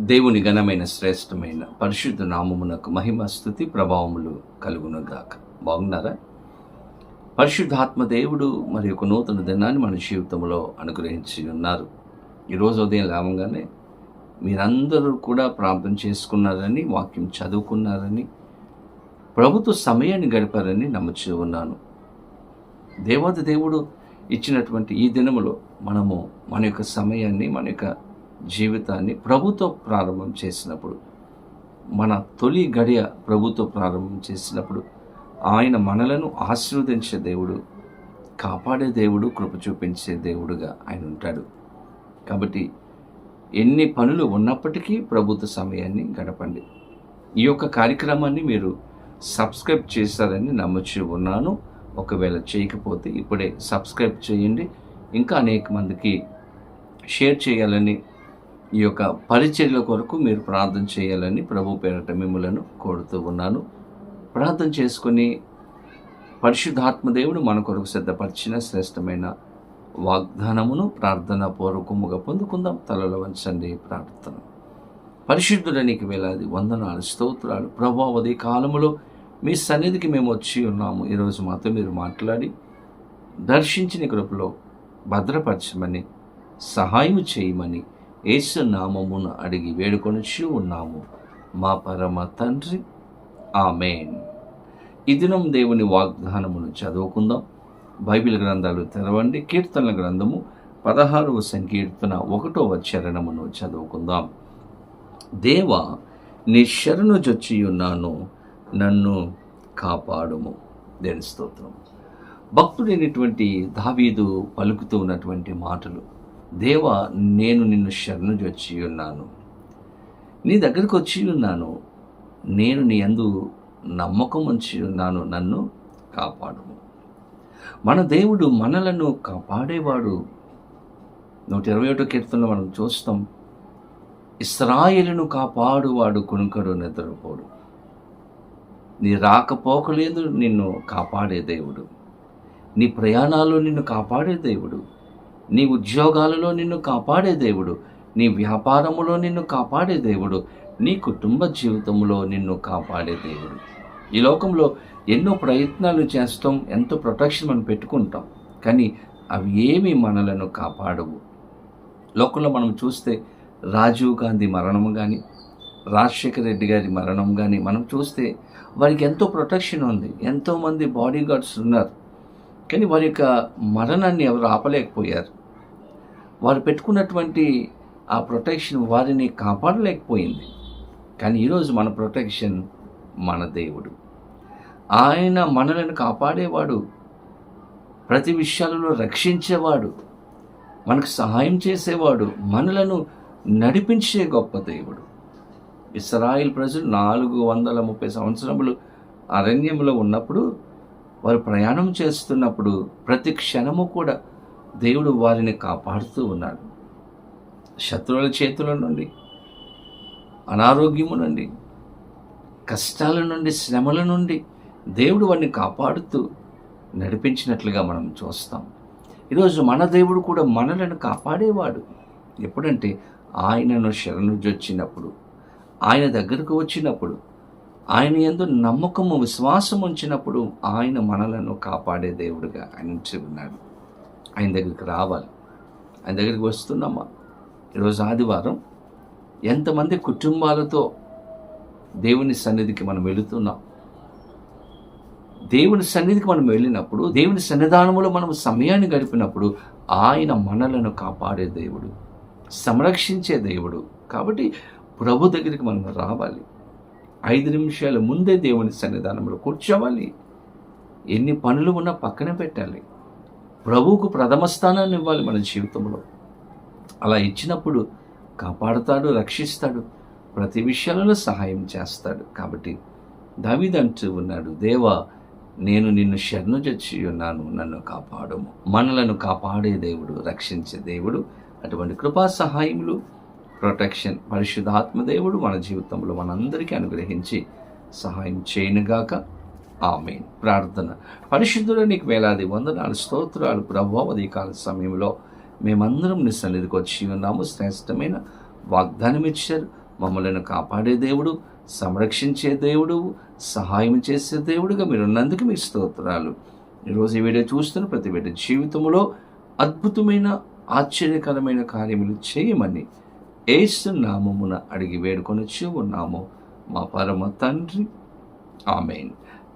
దేవుని ఘనమైన శ్రేష్టమైన పరిశుద్ధ నామమునకు మహిమ స్థుతి ప్రభావములు కలుగునుగాక. బాగున్నారా? పరిశుద్ధాత్మ దేవుడు మరి ఒక నూతన దినాన్ని మన జీవితంలో అనుగ్రహించి ఉన్నారు. ఈరోజు ఉదయం లేవగానే మీరందరూ కూడా ప్రార్థన చేసుకున్నారని వాక్యం చదువుకున్నారని ప్రభుత్వ సమయాన్ని గడిపారని నమ్ముచూ ఉన్నాను. దేవత దేవుడు ఇచ్చినటువంటి ఈ దినములో మనము మన యొక్క సమయాన్ని మన యొక్క జీవితాన్ని ప్రభుతో ప్రారంభం చేసినప్పుడు మన తొలి గడియ ప్రభుతో ప్రారంభం చేసినప్పుడు ఆయన మనలను ఆశీర్వదించే దేవుడు కాపాడే దేవుడు కృప చూపించే దేవుడుగా ఆయన ఉంటాడు. కాబట్టి ఎన్ని పనులు ఉన్నప్పటికీ ప్రభుత్వ సమయాన్ని గడపండి. ఈ యొక్క కార్యక్రమాన్ని మీరు సబ్స్క్రైబ్ చేశారని నమ్మచ్చు ఉన్నాను. ఒకవేళ చేయకపోతే ఇప్పుడే సబ్స్క్రైబ్ చేయండి. ఇంకా అనేక మందికి షేర్ చేయాలని ఈ యొక్క పరిచర్ల కొరకు మీరు ప్రార్థన చేయాలని ప్రభు పేరట మిమ్మలను కోరుతూ ఉన్నాను. ప్రార్థన చేసుకుని పరిశుద్ధాత్మదేవుడు మన కొరకు సిద్ధపరిచిన శ్రేష్టమైన వాగ్దానమును ప్రార్థన పూర్వకముగా పొందుకుందాం. తలలో వంచండి ప్రార్థన. పరిశుద్ధుడానికి వేలాది వందనాలు స్తోత్రాలు. ప్రభావది కాలములో మీ సన్నిధికి మేము వచ్చి ఉన్నాము. ఈరోజు మాతో మీరు మాట్లాడి దర్శించిన కృపలో భద్రపరచమని సహాయం చేయమని యేసు నామమును అడిగి వేడుకొనిచి ఉన్నాము. మా పరమ తండ్రి. ఆమెన్. ఈ దినం దేవుని వాగ్దానమును చదువుకుందాం. బైబిల్ గ్రంథాలు తెరవండి. కీర్తనల గ్రంథము పదహారవ సంకీర్తన ఒకటవ చరణమును చదువుకుందాం. దేవ నీ శరణు జొచ్చి ఉన్నాను నన్ను కాపాడుము. దేని స్తోత్రం. భక్తుడైనటువంటి దావీదు పలుకుతూ ఉన్నటువంటి మాటలు. దేవ నేను నిన్ను శరణు వచ్చి ఉన్నాను. నీ దగ్గరకు వచ్చి ఉన్నాను. నేను నీ అందు నమ్మకం ఉంచి ఉన్నాను. నన్ను కాపాడు. మన దేవుడు మనలను కాపాడేవాడు. నూట ఇరవై ఒకటో కీర్తనలో మనం చూస్తాం ఇస్రాయేలును కాపాడువాడు కొనుకడు నిద్రపోడు. నీ రాకపోకలేదు నిన్ను కాపాడే దేవుడు. నీ ప్రయాణాలు నిన్ను కాపాడే దేవుడు. నీ ఉద్యోగాలలో నిన్ను కాపాడే దేవుడు. నీ వ్యాపారములో నిన్ను కాపాడే దేవుడు. నీ కుటుంబ జీవితంలో నిన్ను కాపాడే దేవుడు. ఈ లోకంలో ఎన్నో ప్రయత్నాలు చేస్తాం ఎంతో ప్రొటెక్షన్ మనం పెట్టుకుంటాం. కానీ అవి ఏమి మనలను కాపాడవు. లోకంలో మనం చూస్తే రాజీవ్ గాంధీ మరణం కానీ రాజశేఖర రెడ్డి గారి మరణం కానీ మనం చూస్తే వారికి ఎంతో ప్రొటెక్షన్ ఉంది. ఎంతోమంది బాడీ గార్డ్స్ ఉన్నారు. కానీ వారి యొక్క మరణాన్ని ఎవరు ఆపలేకపోయారు. వారు పెట్టుకున్నటువంటి ఆ ప్రొటెక్షన్ వారిని కాపాడలేకపోయింది. కానీ ఈరోజు మన ప్రొటెక్షన్ మన దేవుడు. ఆయన మనలను కాపాడేవాడు. ప్రతి విషయాలలో రక్షించేవాడు. మనకు సహాయం చేసేవాడు. మనలను నడిపించే గొప్ప దేవుడు. ఇస్రాయిల్ ప్రజలు నాలుగు వందల ముప్పై సంవత్సరములు అరణ్యంలో ఉన్నప్పుడు వారు ప్రయాణం చేస్తున్నప్పుడు ప్రతి క్షణము కూడా దేవుడు వారిని కాపాడుతూ ఉన్నాడు. శత్రువుల చేతుల నుండి అనారోగ్యము నుండి కష్టాల నుండి శ్రమల నుండి దేవుడు వారిని కాపాడుతూ నడిపించినట్లుగా మనం చూస్తాం. ఈరోజు మన దేవుడు కూడా మనలను కాపాడేవాడు. ఎప్పుడంటే ఆయనను శరణుజొచ్చినప్పుడు ఆయన దగ్గరకు వచ్చినప్పుడు ఆయన ఎందు నమ్మకము విశ్వాసం ఉంచినప్పుడు ఆయన మనలను కాపాడే దేవుడుగా ఆయన ఉన్నాడు. ఆయన దగ్గరికి రావాలి. ఆయన దగ్గరికి వస్తున్నామా? ఈరోజు ఆదివారం ఎంతమంది కుటుంబాలతో దేవుని సన్నిధికి మనం వెళుతున్నాం? దేవుని సన్నిధికి మనం వెళ్ళినప్పుడు దేవుని సన్నిధానంలో మనం సమయాన్ని గడిపినప్పుడు ఆయన మనలను కాపాడే దేవుడు సంరక్షించే దేవుడు. కాబట్టి ప్రభు దగ్గరికి మనం రావాలి. ఐదు నిమిషాల ముందే దేవుని సన్నిధానంలో కూర్చోవాలి. ఎన్ని పనులు ఉన్నా పక్కన పెట్టాలి. ప్రభువుకు ప్రథమ స్థానాన్ని ఇవ్వాలి మన జీవితంలో. అలా ఇచ్చినప్పుడు కాపాడుతాడు రక్షిస్తాడు ప్రతి విషయాలలో సహాయం చేస్తాడు. కాబట్టి దావిదంటూ ఉన్నాడు దేవా నేను నిన్ను శరణు చచ్చి ఉన్నాను నన్ను కాపాడము. మనలను కాపాడే దేవుడు రక్షించే దేవుడు అటువంటి కృపా సహాయములు ప్రొటెక్షన్ పరిశుద్ధాత్మ దేవుడు మన జీవితంలో మనందరికీ అనుగ్రహించి సహాయం చేయనుగాక. ఆమె ప్రార్థన. పరిశుద్ధుడు నీకు వేలాది వందనాలు స్తోత్రాలు ప్రభావది కాల సమయంలో మేమందరం నీ సన్నిధికి వచ్చి ఉన్నాము. శ్రేష్టమైన వాగ్దానం ఇచ్చారు. మమ్మల్ని కాపాడే దేవుడు సంరక్షించే దేవుడు సహాయం చేసే దేవుడుగా మీరున్నందుకు మీ స్తోత్రాలు. ఈరోజు ఈ వీడియో చూస్తున్న ప్రతి బిడ్డ జీవితంలో అద్భుతమైన ఆశ్చర్యకరమైన కార్యములు చేయమని ఏసు నామమున అడిగి వేడుకొని ఉన్నాము. మా పరమ తండ్రి. ఆమెను.